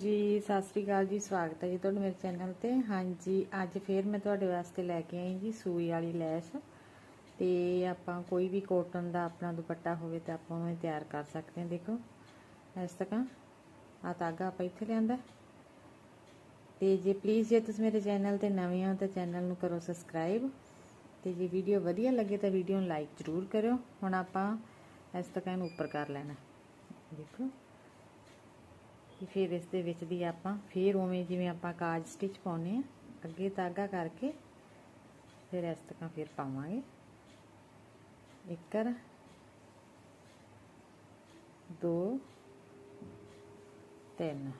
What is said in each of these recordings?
ਜੀ, ਸਤਿ ਸ੍ਰੀ ਅਕਾਲ ਜੀ, ਸਵਾਗਤ ਹੈ ਜੀ ਤੁਹਾਡਾ ਮੇਰੇ ਚੈਨਲ ਤੇ। ਹਾਂਜੀ, ਅੱਜ ਫੇਰ ਮੈਂ ਤੁਹਾਡੇ ਵਾਸਤੇ ਲੈ ਕੇ ਆਈ ਜੀ ਸੂਈ ਵਾਲੀ ਲੈਸ। ਤੇ ਆਪਾਂ ਕੋਈ ਵੀ ਕੋਟਨ ਦਾ ਆਪਣਾ ਦੁਪੱਟਾ ਹੋਵੇ ਤਾਂ ਆਪਾਂ ਉਹਨੂੰ ਤਿਆਰ ਕਰ ਸਕਦੇ ਹਾਂ, ਦੇਖੋ। ਇਸ ਤਰ੍ਹਾਂ ਆ ਤਾਗਾ ਆਪਾਂ ਇੱਥੇ ਲਿਆਂਦਾ। ਤੇ ਜੇ ਪਲੀਜ਼ ਜੇ ਤੁਸੀਂ ਮੇਰੇ ਚੈਨਲ ਤੇ ਨਵੇਂ ਹੋ ਤਾਂ ਚੈਨਲ ਨੂੰ ਕਰੋ ਸਬਸਕ੍ਰਾਈਬ ਤੇ ਜੇ ਵੀਡੀਓ ਵਧੀਆ ਲੱਗੇ ਤਾਂ ਵੀਡੀਓ ਨੂੰ ਲਾਈਕ ਜ਼ਰੂਰ ਕਰਿਓ। ਹੁਣ ਆਪਾਂ ਇਸ ਤਰ੍ਹਾਂ ਇਹਨੂੰ ਉੱਪਰ ਕਰ ਲੈਣਾ। ਦੇਖੋ। ਕਿ ਫਿਰ ਇਸ ਦੇ ਵਿੱਚ ਦੀ ਆਪਾਂ ਫਿਰ ਉਵੇਂ ਜਿਵੇਂ ਆਪਾਂ ਕਾਜ ਸਟਿਚ ਪਾਉਨੇ ਆ ਅੱਗੇ ਤਾਗਾ ਕਰਕੇ ਫਿਰ ਇਸ ਤਰ੍ਹਾਂ ਫਿਰ ਪਾਵਾਂਗੇ। ਇੱਕਰ, ਦੋ, ਤਿੰਨ।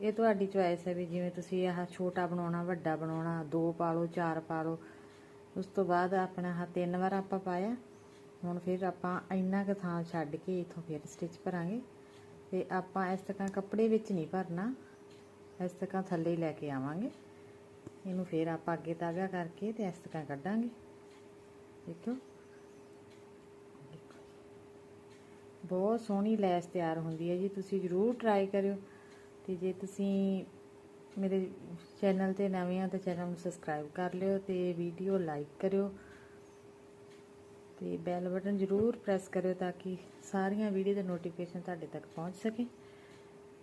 ਇਹ ਤੁਹਾਡੀ ਚੁਆਇਸ ਹੈ ਵੀ ਜਿਵੇਂ ਤੁਸੀਂ ਆਹ ਛੋਟਾ ਬਣਾਉਣਾ, ਵੱਡਾ ਬਣਾਉਣਾ, ਦੋ ਪਾ ਲਓ, ਚਾਰ ਪਾ ਲਓ, ਉਸ ਤੋਂ ਬਾਅਦ ਆਪਣਾ ਆਹ ਤਿੰਨ ਵਾਰ ਆਪਾਂ ਪਾਇਆ। ਹੁਣ ਫਿਰ ਆਪਾਂ ਇੰਨਾ ਕੁ ਥਾਂ ਛੱਡ ਕੇ ਇਥੋਂ ਫਿਰ ਸਟਿਚ ਭਰਾਂਗੇ। ਤੇ ਆਪਾਂ ਇਸ ਤਰ੍ਹਾਂ ਕੱਪੜੇ ਵਿੱਚ ਨਹੀਂ ਭਰਨਾ। ਇਸ ਤਰ੍ਹਾਂ ਥੱਲੇ ਹੀ ਲੈ ਕੇ ਆਵਾਂਗੇ। ਇਹਨੂੰ ਫਿਰ ਆਪਾਂ ਅੱਗੇ ਤਾਗਾ ਕਰਕੇ ਤੇ ਇਸ ਤਰ੍ਹਾਂ ਕੱਢਾਂਗੇ। ਦੇਖੋ। ਬਹੁਤ ਸੋਹਣੀ ਲੈਸ ਤਿਆਰ ਹੁੰਦੀ ਹੈ ਜੀ। ਤੁਸੀਂ ਜ਼ਰੂਰ ਟਰਾਈ ਕਰਿਓ। ਤੇ ਜੇ ਤੁਸੀਂ ਮੇਰੇ ਚੈਨਲ ਤੇ ਨਵੇਂ ਆ ਤਾਂ ਚੈਨਲ ਨੂੰ ਸਬਸਕ੍ਰਾਈਬ ਕਰ ਲਿਓ ਤੇ ਵੀਡੀਓ ਲਾਈਕ ਕਰਿਓ। ਤੇ ਬੈਲ ਬਟਨ ਜ਼ਰੂਰ ਪ੍ਰੈਸ ਕਰਿਓ ਤਾਂ ਕਿ ਸਾਰੀਆਂ ਵੀਡੀਓ ਦੇ ਨੋਟੀਫਿਕੇਸ਼ਨ ਤੁਹਾਡੇ ਤੱਕ ਪਹੁੰਚ ਸਕੇ।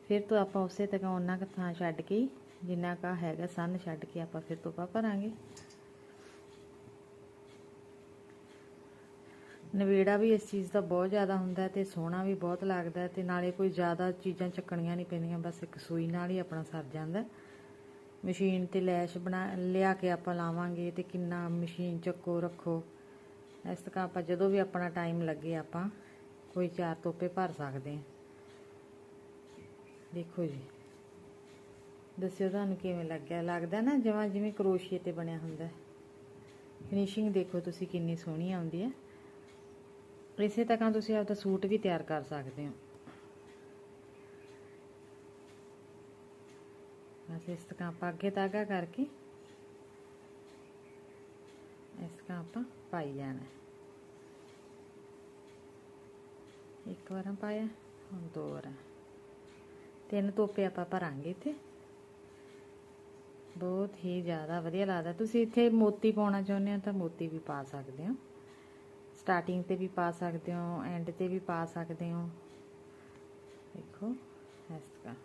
ਫਿਰ ਤੋਂ ਆਪਾਂ ਉਸੇ ਤੱਕ ਉਹਨਾਂ ਕੁ ਥਾਂ ਛੱਡ ਕੇ, ਜਿੰਨਾ ਕਾ ਹੈਗਾ ਸਨ ਛੱਡ ਕੇ ਆਪਾਂ ਫਿਰ ਤੋਂ ਪਾ ਭਰਾਂਗੇ ਨਵੇੜਾ ਵੀ ਇਸ ਚੀਜ਼ ਦਾ ਬਹੁਤ ਜ਼ਿਆਦਾ ਹੁੰਦਾ ਤੇ ਸੋਹਣਾ ਵੀ ਬਹੁਤ ਲੱਗਦਾ ਤੇ ਨਾਲੇ ਕੋਈ ਜ਼ਿਆਦਾ ਚੀਜ਼ਾਂ ਚੱਕਣੀਆਂ ਨਹੀਂ ਪੈਂਦੀਆਂ, ਬਸ ਇੱਕ ਸੂਈ ਨਾਲ ਹੀ ਆਪਣਾ ਸਰ ਜਾਂਦਾ ਮਸ਼ੀਨ ਤੇ ਲੈਸ਼ ਬਣਾ, ਲਿਆ ਕੇ ਆਪਾਂ ਲਾਵਾਂਗੇ ਤੇ ਕਿੰਨਾ ਮਸ਼ੀਨ ਚੱਕੋ, ਰੱਖੋ। ਇਸ ਤਰ੍ਹਾਂ ਆਪਾਂ ਜਦੋਂ ਵੀ ਆਪਣਾ ਟਾਈਮ ਲੱਗੇ ਆਪਾਂ ਕੋਈ ਚਾਰ ਤੋਪੇ ਭਰ ਸਕਦੇ ਹਾਂ। ਦੇਖੋ ਜੀ। ਦੱਸਿਓ ਤੁਹਾਨੂੰ ਕਿਵੇਂ ਲੱਗਿਆ? ਲੱਗਦਾ ਨਾ ਜਿਵੇਂ ਜਿਵੇਂ ਕਰੋਸ਼ੀਏ ਤੇ ਬਣਿਆ ਹੁੰਦਾ। ਫਿਨਿਸ਼ਿੰਗ ਦੇਖੋ ਤੁਸੀਂ ਕਿੰਨੀ ਸੋਹਣੀ ਆਉਂਦੀ ਹੈ। ਇਸੇ ਤਰ੍ਹਾਂ ਤੁਸੀਂ ਆਪਦਾ ਸੂਟ ਵੀ ਤਿਆਰ ਕਰ ਸਕਦੇ ਹੋ। ਬਸ ਇਸ ਤਰ੍ਹਾਂ ਆਪਾਂ ਅੱਗੇ ਤਾਗਾ ਕਰਕੇ ਇਸ ਤਰ੍ਹਾਂ ਆਪਾਂ ਪਾਈ ਜਾਣਾ ਇੱਕ ਵਾਰ ਪਾਇਆ ਹੁਣ ਦੋ ਵਾਰ ਤਿੰਨ ਤੋਪੇ ਆਪਾਂ ਭਰਾਂਗੇ ਇੱਥੇ। ਬਹੁਤ ਹੀ ਜ਼ਿਆਦਾ ਵਧੀਆ ਲੱਗਦਾ। ਤੁਸੀਂ ਇੱਥੇ ਮੋਤੀ ਪਾਉਣਾ ਚਾਹੁੰਦੇ ਹੋ ਤਾਂ ਮੋਤੀ ਵੀ ਪਾ ਸਕਦੇ ਹੋ। ਸਟਾਰਟਿੰਗ ਤੇ ਵੀ ਪਾ ਸਕਦੇ ਹੋ ਐਂਡ ਤੇ ਵੀ ਪਾ ਸਕਦੇ ਹੋ। ਦੇਖੋ, ਇਸ ਤਰ੍ਹਾਂ।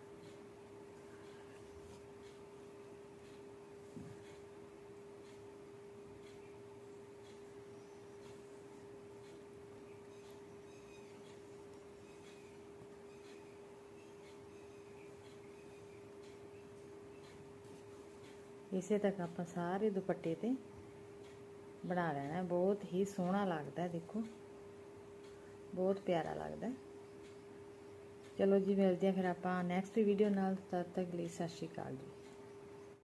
ਇਸੇ ਤੱਕ ਆਪਾਂ ਸਾਰੇ ਦੁਪੱਟੇ ਤੇ ਬਣਾ ਲੈਣਾ ਬਹੁਤ ਹੀ ਸੋਹਣਾ ਲੱਗਦਾ ਦੇਖੋ। ਬਹੁਤ ਪਿਆਰਾ ਲੱਗਦਾ ਚਲੋ ਜੀ, ਮਿਲਦੇ ਆ ਫਿਰ ਆਪਾਂ ਨੈਕਸਟ ਵੀਡੀਓ ਨਾਲ। ਤਦ ਤੱਕ ਲਈ ਸਤਿ ਸ਼੍ਰੀ ਅਕਾਲ ਜੀ।